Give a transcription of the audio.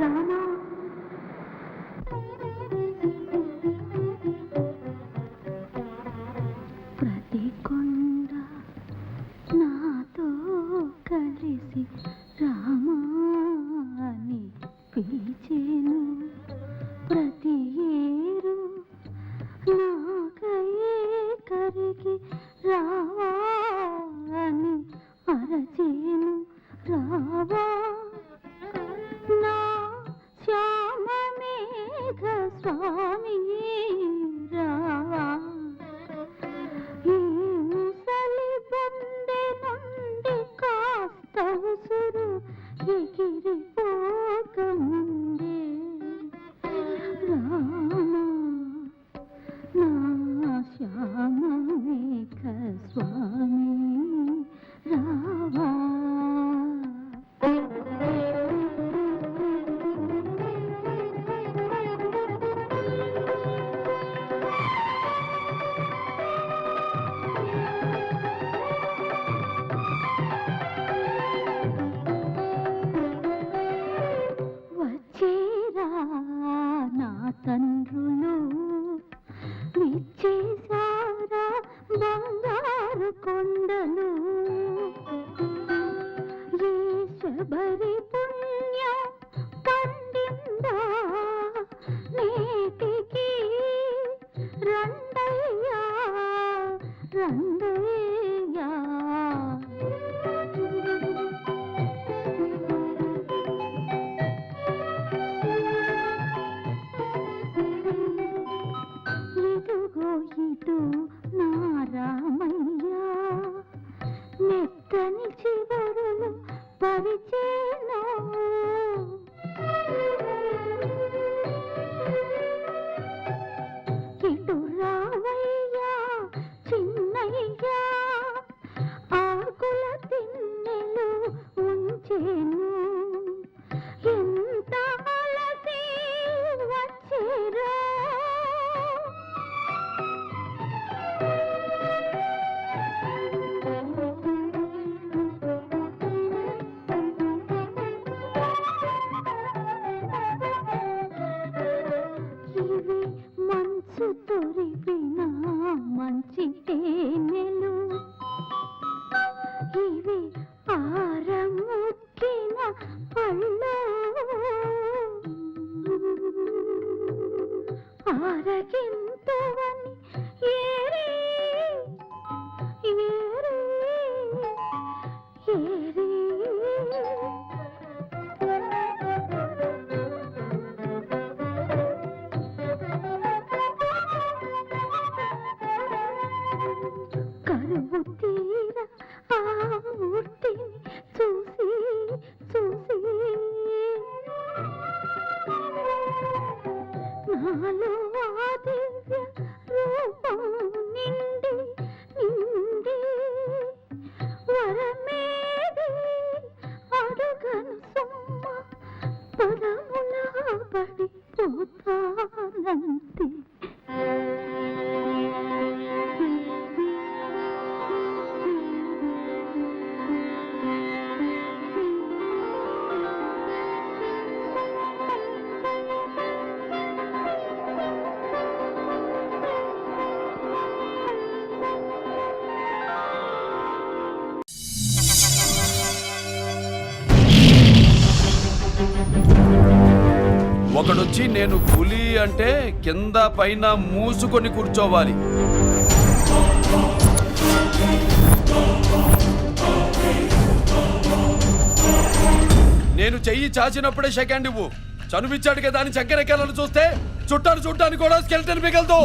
రామా ప్రతి కొండ నాతో కలిసి రామాని పిలిచేను. ప్రతి ఏరు నాకయే కరిగి రావా అని అరచేను. రావా శ్యామ మేఘ స్వామి తండ్రులు విచ్చేసారా బంగారు కొండలు. ఏ శబరి పుణ్యం పండిందా నేటికి రండయ్యా రండయ్యా. నారామయ్యా నా మెత్తని చివరులు పరిచేను మంచు మంచి తేనెలు ఇవి ఆరముక్కిన పళ్ళు. ఆరకిన తీరా ఆ మూర్తిని చూసి చూసి. నాలో ఆ దివ్య రూపం నిండి నిండి. వరమేది అడుగను సొమ్మ పదములా పడిపోతానంతే ఒకడొచ్చి నేను పులి అంటే కింద పైన మూసుకొని కూర్చోవాలి. నేను చెయ్యి చాచినప్పుడే సెకండ్ ఇవ్వు. చనువిచ్చాడు కదా అని చక్కెరెక్కాలను చూస్తే చుట్టాను చుట్టాను కూడా స్కెల్టన్ మిగలదు